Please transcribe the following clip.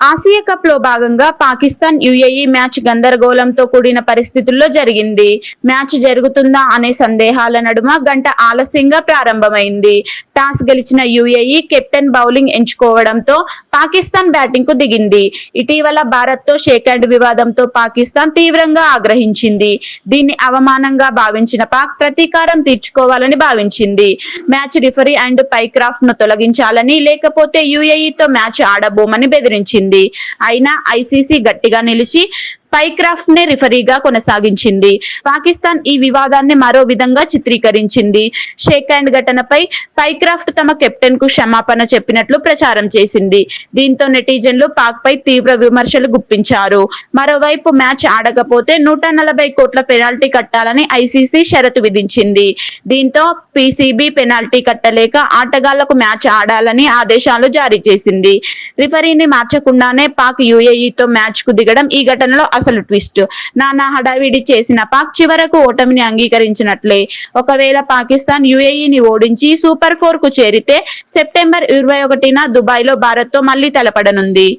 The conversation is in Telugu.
ఆసియా కప్లో భాగంగా పాకిస్తాన్ యుఏఈ మ్యాచ్ గందరగోళంతో కూడిన పరిస్థితుల్లో జరిగింది. మ్యాచ్ జరుగుతుందా అనే సందేహాల నడుమ గంట ఆలస్యంగా ప్రారంభమైంది. టాస్ గెలిచిన యుఏఈ కెప్టెన్ బౌలింగ్ ఎంచుకోవడంతో పాకిస్తాన్ బ్యాటింగ్కు దిగింది. ఇటీవల భారత్తో షేక్ హ్యాండ్ వివాదంతో పాకిస్తాన్ తీవ్రంగా ఆగ్రహించింది. దీన్ని అవమానంగా భావించిన పాక్ ప్రతీకారం తీర్చుకోవాలని భావించింది. మ్యాచ్ రిఫరీ అండ్ పైక్రాఫ్ట్ను తొలగించాలని లేకపోతే యుఏఈతో మ్యాచ్ ఆడబోమని బెదిరించింది. అయినా ఐసీసీ గట్టిగా నిలిచి పైక్రాఫ్ట్ నే రిఫరీగా కొనసాగించింది. పాకిస్తాన్ ఈ వివాదాన్ని మరో విధంగా చిత్రీకరించింది. షేక్ హ్యాండ్ ఘటనపై పైక్రాఫ్ట్ తమ కెప్టెన్కు క్షమాపణ చెప్పినట్లు ప్రచారం చేసింది. దీంతో నెటిజన్లు పాక్ పై తీవ్ర విమర్శలు గుప్పించారు. మరోవైపు మ్యాచ్ ఆడకపోతే నూట నలభై కోట్ల పెనాల్టీ కట్టాలని ఐసీసీ షరతు విధించింది. దీంతో పీసీబీ పెనాల్టీ కట్టలేక ఆటగాళ్ళకు మ్యాచ్ ఆడాలని ఆదేశాలు జారీ చేసింది. రిఫరీని మార్చకుండానే పాక్ యుఏఈతో మ్యాచ్కు దిగడం ఈ ఘటనలో అసలు ట్విస్ట్. నానా హడావిడి చేసిన పాక్ చివరకు ఓటమిని అంగీకరించినట్లే. ఒకవేళ పాకిస్తాన్ యుఏఈని ఓడించి సూపర్ ఫోర్కు చేరితే సెప్టెంబర్ ఇరవై ఒకటిన దుబాయ్లో భారత్తో మళ్ళీ తలపడనుంది.